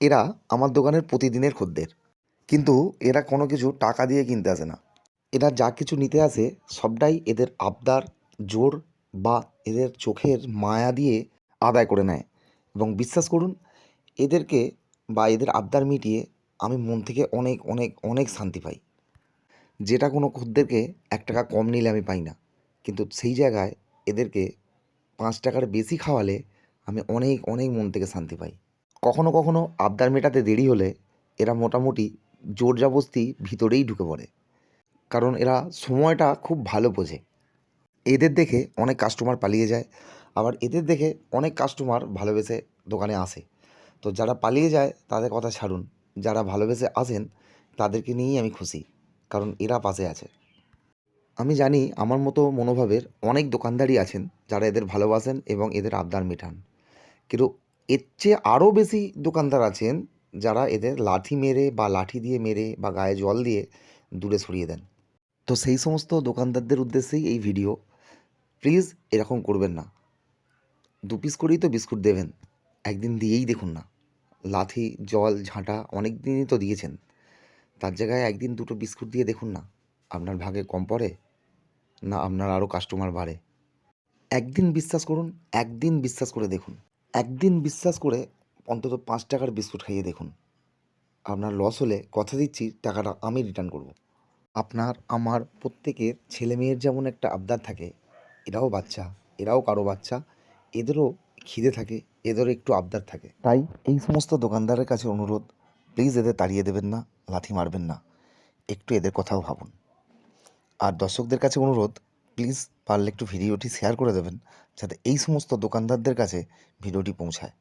এরা আমার দোকানের প্রতিদিনের খদ্দের। কিন্তু এরা কোনো কিছু টাকা দিয়ে কিনতে আসে না। এরা যা কিছু নিতে আসে সবটাই এদের আবদার, জোর বা এদের চোখের মায়া দিয়ে আদায় করে নেয়। এবং বিশ্বাস করুন, এদেরকে বা এদের আবদার মিটিয়ে আমি মন থেকে অনেক অনেক অনেক শান্তি পাই। যেটা কোনো খদ্দেরকে এক টাকা কম নিলে আমি পাই না। কিন্তু সেই জায়গায় এদেরকে পাঁচ টাকার বেশি খাওয়ালে আমি অনেক অনেক মন থেকে শান্তি পাই। কখনো কখনো আবদার মেটাতে দেরি হলে এরা মোটামুটি জোর জবস্তি ভিতরেই ঢুকে পড়ে। কারণ এরা সময়টা খুব ভালো বোঝে। এদের দেখে অনেক কাস্টমার পালিয়ে যায়, আবার এদের দেখে অনেক কাস্টমার ভালোবেসে দোকানে আসে। তো যারা পালিয়ে যায়, তাদের কথা ছাড়ুন। যারা ভালোবেসে আসেন, তাদেরকে নিয়েই আমি খুশি, কারণ এরা পাশে আছে। আমি জানি আমার মতো মনোভাবের অনেক দোকানদারই আছেন, যারা এদের ভালোবাসেন এবং এদের আবদার মেটান। কিন্তু এর চেয়ে আরও বেশি দোকানদার আছেন যারা এদের লাঠি মেরে বা লাঠি দিয়ে মেরে বা গায়ে জল দিয়ে দূরে সরিয়ে দেন। তো সেই সমস্ত দোকানদারদের উদ্দেশ্যেই এই ভিডিও। প্লিজ এরকম করবেন না। দু পিস করেই তো বিস্কুট দেবেন। একদিন দিয়েই দেখুন না। লাঠি, জল, ঝাঁটা অনেক দিনই তো দিয়েছেন। তার জায়গায় একদিন দুটো বিস্কুট দিয়ে দেখুন না, আপনার ভাগে কম পড়ে না আপনার আরও কাস্টমার বাড়ে। একদিন বিশ্বাস করুন, একদিন বিশ্বাস করে দেখুন। একদিন বিশ্বাস করে অন্তত পাঁচ টাকার বিস্কুট খাইয়ে দেখুন। আপনার লস হলে কথা দিচ্ছি, টাকাটা আমি রিটার্ন করব। আপনার, আমার প্রত্যেকের ছেলে মেয়ের যেমন একটা আবদার থাকে, এরাও বাচ্চা, এরাও কারও বাচ্চা, এদেরও খিদে থাকে, এদেরও একটু আবদার থাকে। তাই এই সমস্ত দোকানদারের কাছে অনুরোধ প্লিজ এদের তাড়িয়ে দেবেন না, লাথি মারবেন না, একটু এদের কথাও ভাবুন। আর দর্শকদের কাছে অনুরোধ প্লিজ পারলে একটু ভিডিওটি শেয়ার করে দেবেন যাতে এই সমস্ত দোকানদারদের কাছে ভিডিওটি পৌঁছায়।